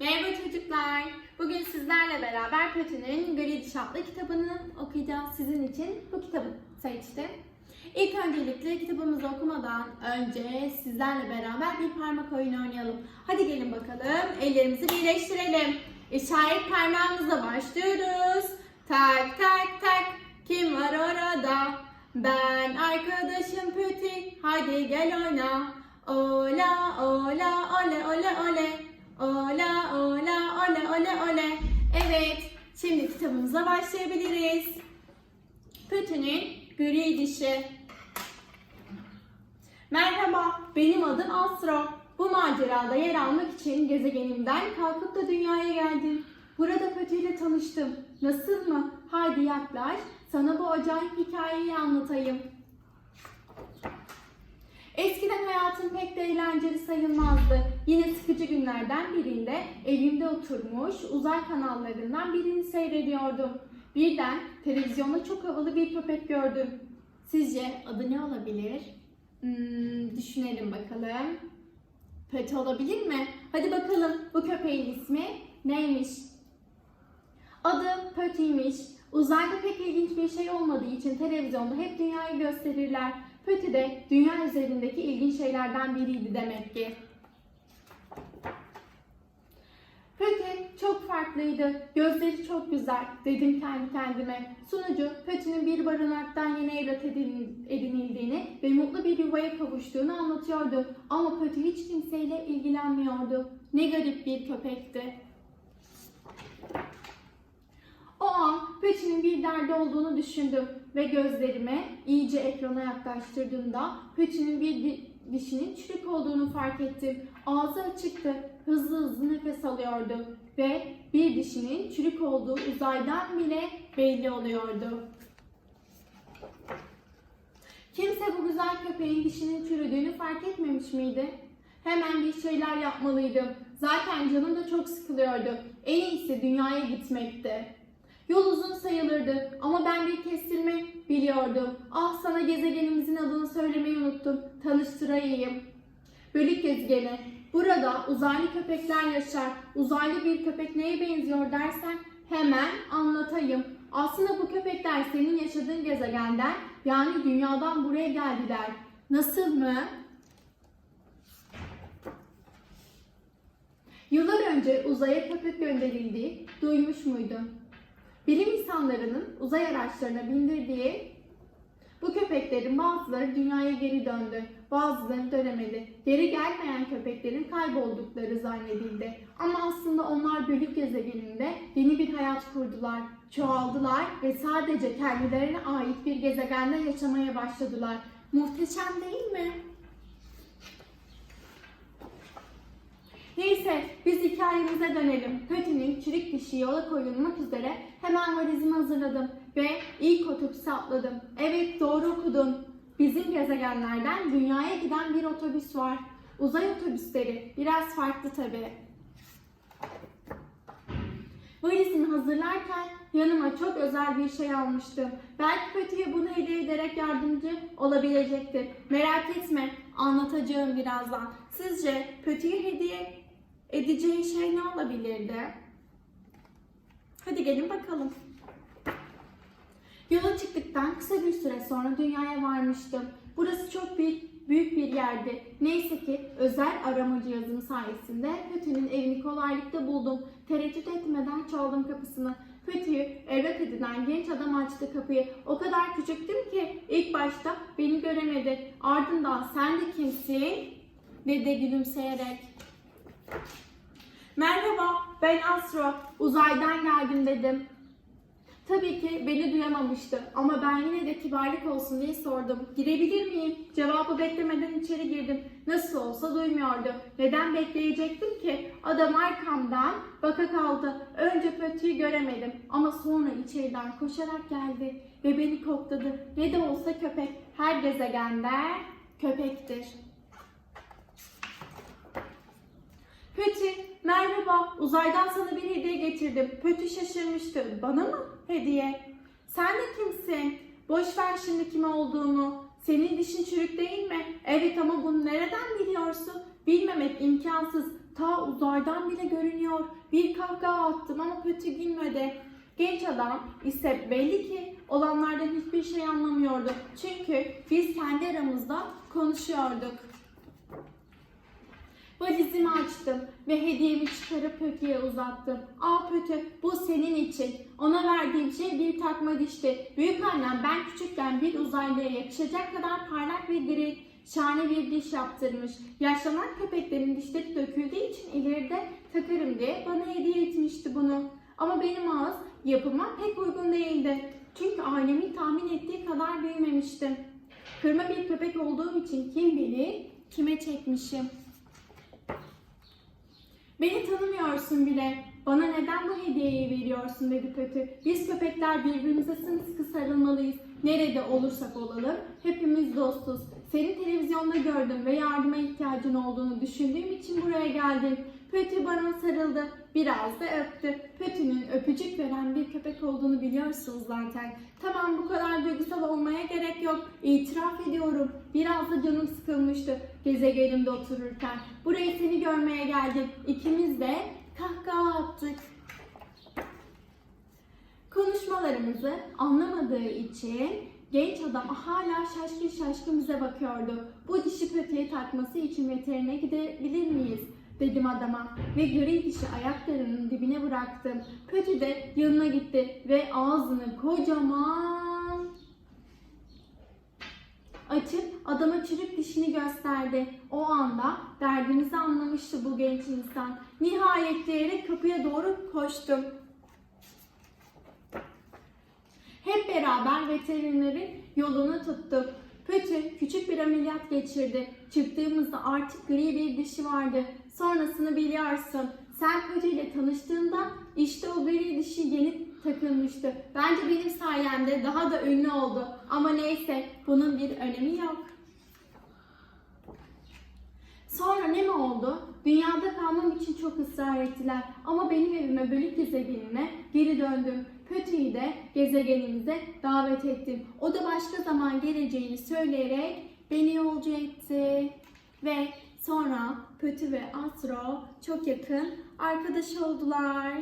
Merhaba çocuklar. Bugün sizlerle beraber Pötü'nün Gri Diş adlı kitabını okuyacağız. Sizin için bu kitabı seçtim. İlk öncelikle kitabımızı okumadan önce sizlerle beraber bir parmak oyunu oynayalım. Hadi gelin bakalım. Ellerimizi birleştirelim. İşaret parmağımızla başlıyoruz. Tak tak tak. Kim var orada? Ben arkadaşım Pötü. Hadi gel oyna. Ola ola ole ole ole. Kitabımıza başlayabiliriz. Pötü'nün gri dişi. Merhaba, benim adım Astro. Bu macerada yer almak için gezegenimden kalkıp da dünyaya geldim. Burada Pötü ile tanıştım. Nasıl mı? Haydi yaklaş, sana bu acayip hikayeyi anlatayım. Eskiden hayatım pek de eğlenceli sayılmazdı. Yine sıkıcı günlerden birinde evimde oturmuş uzay kanallarından birini seyrediyordum. Birden televizyonda çok havalı bir köpek gördüm. Sizce adı ne olabilir? Hmm, düşünelim bakalım. Pötü olabilir mi? Hadi bakalım bu köpeğin ismi neymiş? Adı Pötü'ymüş. Uzayda pek ilginç bir şey olmadığı için televizyonda hep dünyayı gösterirler. Pötü de dünya üzerindeki ilginç şeylerden biriydi demek ki. Pötü çok farklıydı. Gözleri çok güzel dedim kendi kendime. Sunucu Pötü'nün bir barınaktan yeni evlat edin- edinildiğini ve mutlu bir yuvaya kavuştuğunu anlatıyordu. Ama Pötü hiç kimseyle ilgilenmiyordu. Ne garip bir köpekti. O an Pötü'nün bir derdi olduğunu düşündüm ve gözlerimi iyice ekrana yaklaştırdığımda Pötü'nün bir di- dişinin çürük olduğunu fark ettim. Ağzı açıktı, hızlı hızlı nefes alıyordu ve bir dişinin çürük olduğu uzaydan bile belli oluyordu. Kimse bu güzel köpeğin dişinin çürüdüğünü fark etmemiş miydi? Hemen bir şeyler yapmalıydım. Zaten canım da çok sıkılıyordu. En iyisi dünyaya gitmekti. Yol uzun sayılırdı ama ben bir kestirme biliyordum. Ah sana gezegenimizin adını söylemeyi unuttum. Tanıştırayım. Bölük gezegeni. Burada uzaylı köpekler yaşar. Uzaylı bir köpek neye benziyor dersen hemen anlatayım. Aslında bu köpekler senin yaşadığın gezegenden yani dünyadan buraya geldiler. Nasıl mı? Yıllar önce uzaya köpek gönderildiği duymuş muydun? Bilim insanlarının uzay araçlarına bindirdiği bu köpeklerin bazıları dünyaya geri döndü, bazıları dönemedi. Geri gelmeyen köpeklerin kayboldukları zannedildi. Ama aslında onlar bölük gezegeninde yeni bir hayat kurdular, çoğaldılar ve sadece kendilerine ait bir gezegende yaşamaya başladılar. Muhteşem değil mi? Neyse biz hikayemize dönelim. Pötü'nün çürük dişi yola koyulmak üzere hemen valizimi hazırladım ve ilk otobüse atladım. Evet doğru okudun. Bizim gezegenlerden dünyaya giden bir otobüs var. Uzay otobüsleri biraz farklı tabii. Valizimi hazırlarken yanıma çok özel bir şey almıştım. Belki Pötü'ye bunu hediye ederek yardımcı olabilecektir. Merak etme, anlatacağım birazdan. Sizce Pötü'ye hediye edeceği şey ne olabilirdi? Hadi gelin bakalım. Yola çıktıktan kısa bir süre sonra dünyaya varmıştım. Burası çok büyük, büyük bir yerdi. Neyse ki özel arama cihazım sayesinde Pötü'nün evini kolaylıkla buldum. Tereddüt etmeden çaldım kapısını. Pötü'yü evlat edinen genç adam açtı kapıyı. O kadar küçüktüm ki ilk başta beni göremedi. Ardından sen de kimsin? dedi gülümseyerek. Merhaba, ben Astro. Uzaydan geldim dedim. Tabii ki beni duyamamıştı ama ben yine de kibarlık olsun diye sordum. Girebilir miyim? Cevabı beklemeden içeri girdim. Nasıl olsa duymuyordu. Neden bekleyecektim ki? Adam arkamdan baka kaldı. Önce Pötü'yü göremedim ama sonra içeriden koşarak geldi ve beni kokladı. Ne de olsa köpek. Her gezegende köpektir. Pötü, merhaba. Uzaydan sana bir hediye getirdim. Pötü şaşırmıştı. Bana mı hediye? Sen de kimsin? Boş ver şimdi kim olduğumu. Senin dişin çürük değil mi? Evet ama bunu nereden biliyorsun? Bilmemek imkansız. Ta uzaydan bile görünüyor. Bir kahkaha attım ama kötü gülmedi. Genç adam ise belli ki olanlardan hiçbir şey anlamıyordu. Çünkü biz kendi aramızda konuşuyorduk. Valizimi açtım ve hediyemi çıkarıp Pötü'ye uzattım. Al Pötü, bu senin için. Ona verdiğim şey bir takma dişti. Büyük annem ben küçükken bir uzaylıya yakışacak kadar parlak ve diri, şahane bir diş yaptırmış. Yaşlanan köpeklerin dişleri döküldüğü için ileride takarım diye bana hediye etmişti bunu. Ama benim ağız yapıma pek uygun değildi. Çünkü ailemin tahmin ettiği kadar büyümemiştim. Kırma bir köpek olduğum için kim bilir kime çekmişim. Beni tanımıyorsun bile. Bana neden bu hediyeyi veriyorsun dedi kötü. Biz köpekler birbirimize sımsıkı sarılmalıyız. Nerede olursak olalım hepimiz dostuz. Seni televizyonda gördüm ve yardıma ihtiyacın olduğunu düşündüğüm için buraya geldim. Pötü bana sarıldı. Biraz da öptü. Pötü'nün öpücük veren bir köpek olduğunu biliyorsunuz zaten. Tamam bu kadar duygusal olmaya gerek yok. İtiraf ediyorum. Biraz da canım sıkılmıştı gezegenimde otururken. Buraya seni görmeye geldik. İkimiz de kahkaha attık. Konuşmalarımızı anlamadığı için genç adam hala şaşkın şaşkın bize bakıyordu. Bu dişi pötüye takması için veterine gidebilir miyiz? Dedim adama ve gri dişi ayaklarının dibine bıraktım. Pötü de yanına gitti ve ağzını kocaman açıp adama çürük dişini gösterdi. O anda derdimizi anlamıştı bu genç insan. Nihayet diyerek kapıya doğru koştum. Hep beraber veterinerin yolunu tuttuk. Pötü küçük bir ameliyat geçirdi. Çıktığımızda artık gri bir dişi vardı. Sonrasını biliyorsun. Sen Pötü ile tanıştığında işte o gri dişi yeni takılmıştı. Bence benim sayemde daha da ünlü oldu. Ama neyse bunun bir önemi yok. Sonra ne mi oldu? Dünyada kalmam için çok ısrar ettiler. Ama benim evime bölük gezegenine geri döndüm. Pötü'yü de gezegenimize davet ettim. O da başka zaman geleceğini söyleyerek beni yolcu etti. Ve sonra Pötü ve Astro çok yakın arkadaş oldular.